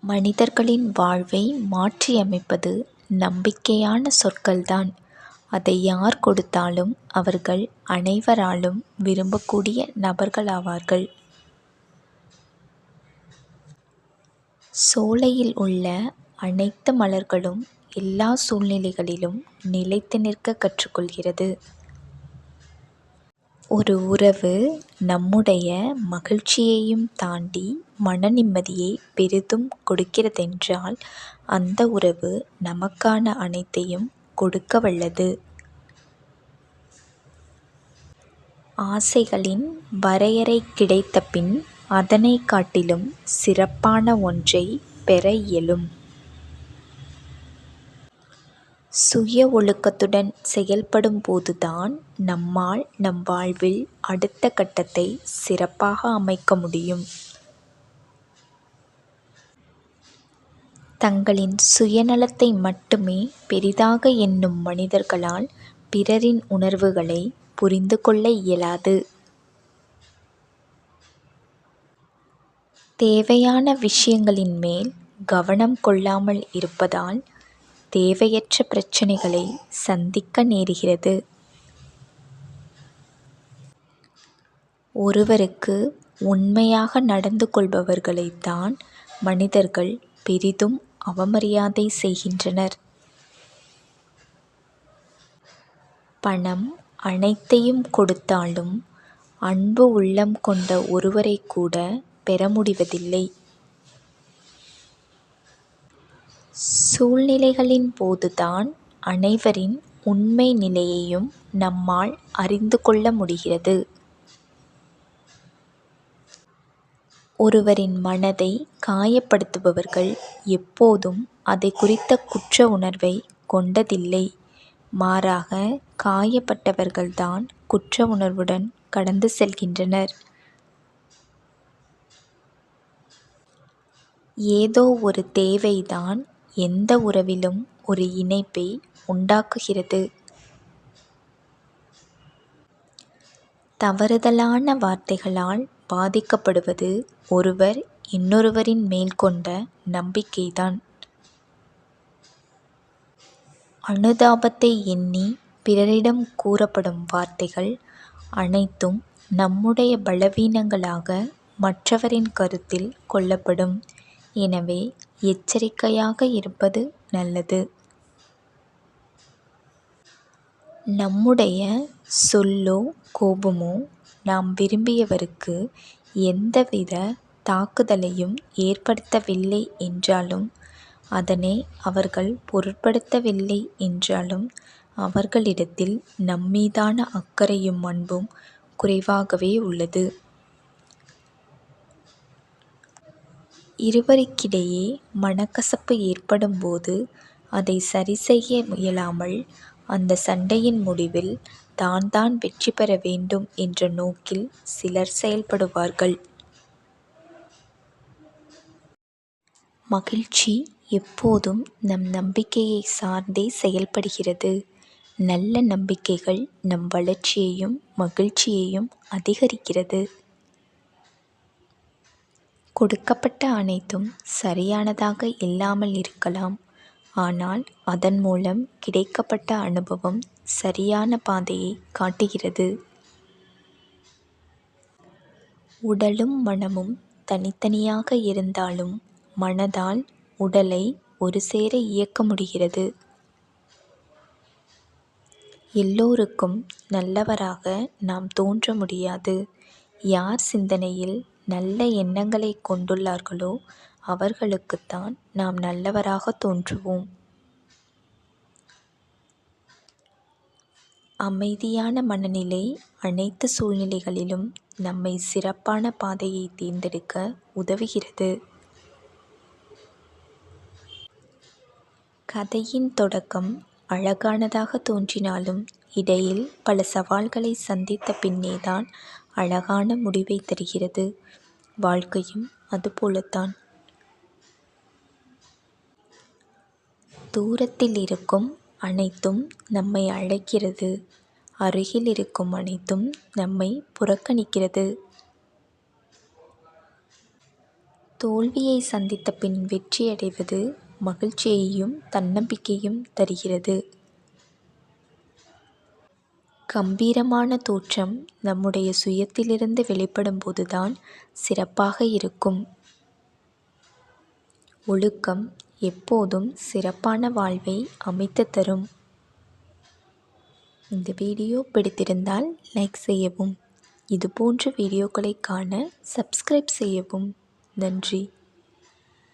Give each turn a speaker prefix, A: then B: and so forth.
A: மனிதர்களின் வாழ்வை மாற்றியமைப்பது நம்பிக்கையான சொற்கள்தான். அதை யார் கொடுத்தாலும் அவர்கள் அனைவராலும் விரும்பக்கூடிய நபர்களாவார்கள். சோலையில் உள்ள அனைத்து மலர்களும் எல்லா சூழ்நிலைகளிலும் நிலைத்து நிற்கக் கற்றுக்கொள்கிறது. ஒரு உறவு நம்முடைய மகிழ்ச்சியையும் தாண்டி மன நிம்மதியை பெரிதும் கொடுக்கிறதென்றால் அந்த உறவு நமக்கான அனைத்தையும் கொடுக்கவல்லது. ஆசைகளின் வரையறை கிடைத்த பின் அதனை காட்டிலும் சிறப்பான ஒன்றை பெற இயலும். சுய ஒழுக்கத்துடன் செயல்படும்போதுதான் நம்மால் நம் வாழ்வில் அடுத்த கட்டத்தை சிறப்பாக அமைக்க முடியும். தங்களின் சுயநலத்தை மட்டுமே பெரிதாக எண்ணும் மனிதர்களால் பிறரின் உணர்வுகளைப் புரிந்து கொள்ள இயலாது. தேவையான விஷயங்களின் மேல் கவனம் கொள்ளாமல் இருப்பதால் தேவையற்ற பிரச்சினைகளை சந்திக்க நேருகிறது. ஒருவருக்கு உண்மையாக நடந்து கொள்பவர்களைத்தான் மனிதர்கள் பெரிதும் அவமரியாதை செய்கின்றனர். பணம் அனைத்தையும் கொடுத்தாலும் அன்பு உள்ளம் கொண்ட ஒருவரைக்கூடப் பெற முடிவதில்லை. சூழ்நிலைகளின் போதுதான் அனைவரின் உண்மை நிலையையும் நம்மால் அறிந்து கொள்ள முடிகிறது. ஒருவரின் மனதை காயப்படுத்துபவர்கள் எப்போதும் அதை குறித்த குற்ற உணர்வை கொண்டதில்லை. மாறாக காயப்பட்டவர்கள்தான் குற்ற உணர்வுடன் கடந்து செல்கின்றனர். ஏதோ ஒரு தேவைதான் எந்த உறவிலும் ஒரு இணைப்பை உண்டாக்குகிறது. தவறுதலான வார்த்தைகளால் பாதிக்கப்படுவது ஒருவர் இன்னொருவரின் மேல் கொண்ட நம்பிக்கைதான். அனுதாபத்தை எண்ணி பிறரிடம் கூறப்படும் வார்த்தைகள் அனைத்தும் நம்முடைய பலவீனங்களாக மற்றவரின் கருத்தில் கொள்ளப்படும். எனவே எச்சரிக்கையாக இருப்பது நல்லது. நம்முடைய சொல்லோ கோபமோ நாம் விரும்பியவருக்கு எந்தவித தாக்குதலையும் ஏற்படுத்தவில்லை என்றாலும் அதனை அவர்கள் பொருட்படுத்தவில்லை என்றாலும் அவர்களிடத்தில் நம்மீதான அக்கறையும் அன்பும் குறைவாகவே உள்ளது. இருவருக்கிடையே மனக்கசப்பு ஏற்படும்போது அதைச் சரிசெய்ய முயலாமல் அந்த சண்டையின் முடிவில் தான் வெற்றி பெற வேண்டும் என்ற நோக்கில் சிலர் செயல்படுவார்கள். மகிழ்ச்சி எப்போதும் நம் நம்பிக்கையை சார்ந்தே செயல்படுகிறது. நல்ல நம்பிக்கைகள் நம் வளர்ச்சியையும் மகிழ்ச்சியையும் அதிகரிக்கிறது. கொடுக்கப்பட்ட அனைத்தும் சரியானதாக இல்லாமல் இருக்கலாம். ஆனால் அதன் மூலம் கிடைக்கப்பட்ட அனுபவம் சரியான பாதையை காட்டுகிறது. உடலும் மனமும் தனித்தனியாக இருந்தாலும் மனதால் உடலை ஒருசேர இயக்க முடிகிறது. எல்லோருக்கும் நல்லவராக நாம் தோன்ற முடியாது. யார் சிந்தனையில் நல்ல எண்ணங்களைக் கொண்டுள்ளார்களோ அவர்களுக்குத்தான் நாம் நல்லவராக தோன்றுவோம். அமைதியான மனநிலை அனைத்து சூழ்நிலைகளிலும் நம்மை சிறப்பான பாதையை தேர்ந்தெடுக்க உதவுகிறது. கதையின் தொடக்கம் அழகானதாக தோன்றினாலும் இடையில் பல சவால்களை சந்தித்த பின்னேதான் அழகான முடிவைத் தருகிறது. வாழ்க்கையும் அதுபோலத்தான். தூரத்தில் இருக்கும் அனைத்தும் நம்மை அழைக்கிறது. அருகில் இருக்கும் அனைத்தும் நம்மை புறக்கணிக்கிறது. தோல்வியை சந்தித்த பின் வெற்றியடைவது மகிழ்ச்சியையும் தன்னம்பிக்கையும் தருகிறது கம்பீரமான தோற்றம் நம்முடைய சுயத்திலிருந்து வெளிப்படும் போதுதான் சிறப்பாக இருக்கும். ஒழுக்கம் எப்போதும் சிறப்பான வாழ்வை அமைத்து தரும். இந்த வீடியோ பிடித்திருந்தால் லைக் செய்யவும். இதுபோன்ற வீடியோக்களை காண சப்ஸ்கிரைப் செய்யவும். நன்றி.